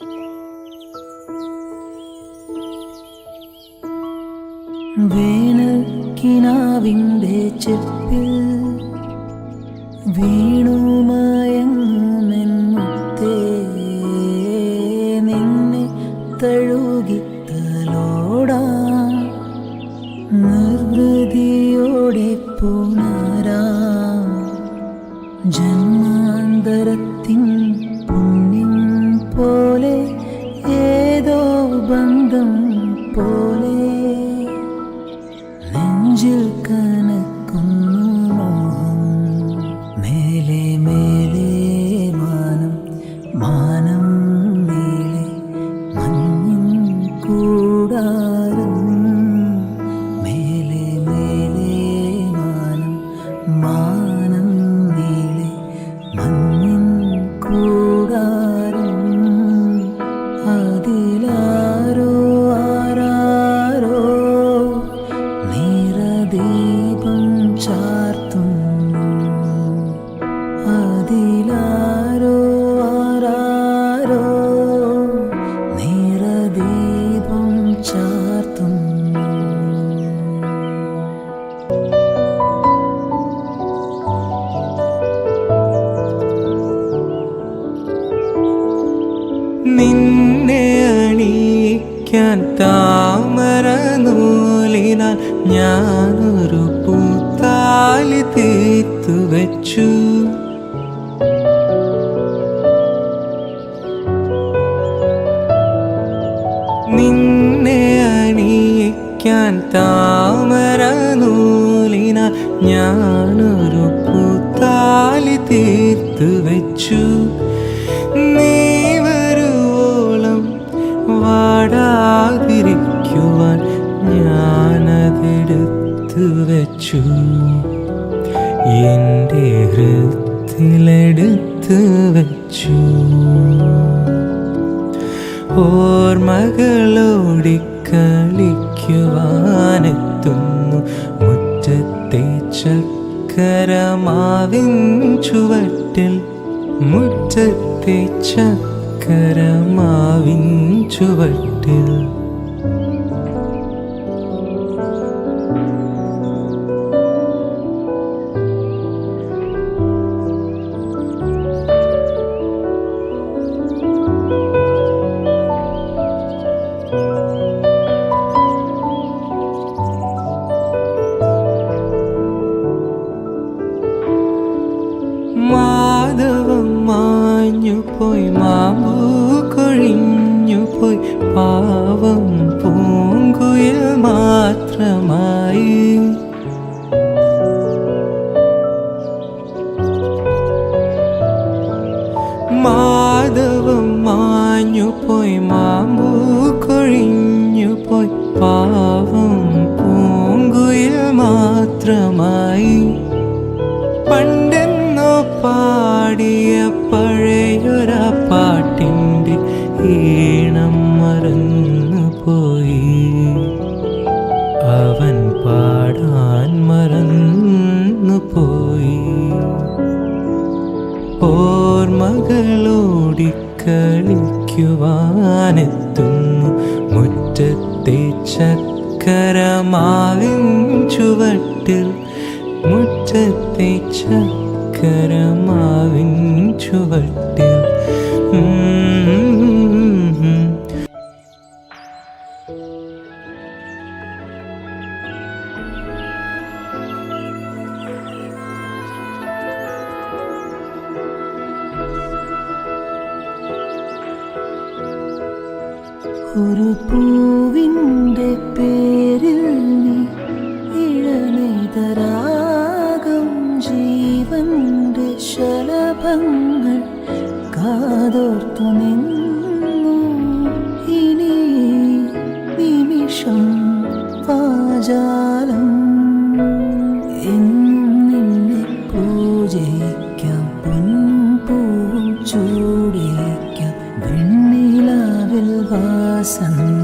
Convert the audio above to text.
വേനൽക്കിനാവിന്റെ ചെപ്പിൽ വീണുമയങ്ങുമെന്നുത്തേ നിന്നെ തഴുകിത്തലോടാ. നിർവൃതിയോടെ പുണരാ. ജന്മാന്തരത്തിൻ ബന്ധം പോലെ ഞാനൊരു പൂത്താലി തീർത്തു വെച്ചു. നിന്നെ അണിയിക്കാൻ താമര നൂലിനാൽ ഞാനൊരു പൂത്താലി തീർത്തു വെച്ചു. ഞാനതെടുത്തു വെച്ചു. എന്റെ ഹൃത്തിലെടുത്തു വെച്ചു. ഓർമ്മകളോടി കളിക്കുവാനെത്തുന്നു. മുറ്റത്തെ ചക്കരമാവിൻ ചുവട്ടിൽ. മുറ്റത്തെ ചക്കരമാവിൻ ചുവട്ടിൽ. മാഞ്ഞു പോയി മാമ്പൂ കൊഴിഞ്ഞു പോയി പാവം പൂങ്കുയിൽ മാത്രമായി. മാധവം മാഞ്ഞു പോയി മാമ്പൂ കൊഴിഞ്ഞു പോയി പാവം പൂങ്കുയിൽ മാത്രമായി. ഈണം മറന്നു പോയി. അവൻ പാടാൻ മറന്നു പോയി. ഓർമ്മകളോടി കളിക്കുവാനെത്തുന്നു. മുറ്റത്തെ ചക്കരമാവിൻ ചുവട്ടിൽ. മുറ്റത്തെ ചക്കരമാവിൻ ചുവട്ടിൽ. ഒരു പൂവിന്റെ പേരിൽ നീ ഇഴനെതരാകം ജീവന്റെ ശലഭങ്ങൾ കാതോർത്തു നിന്നു. ഇനി നിമിഷം വാചാലം sun.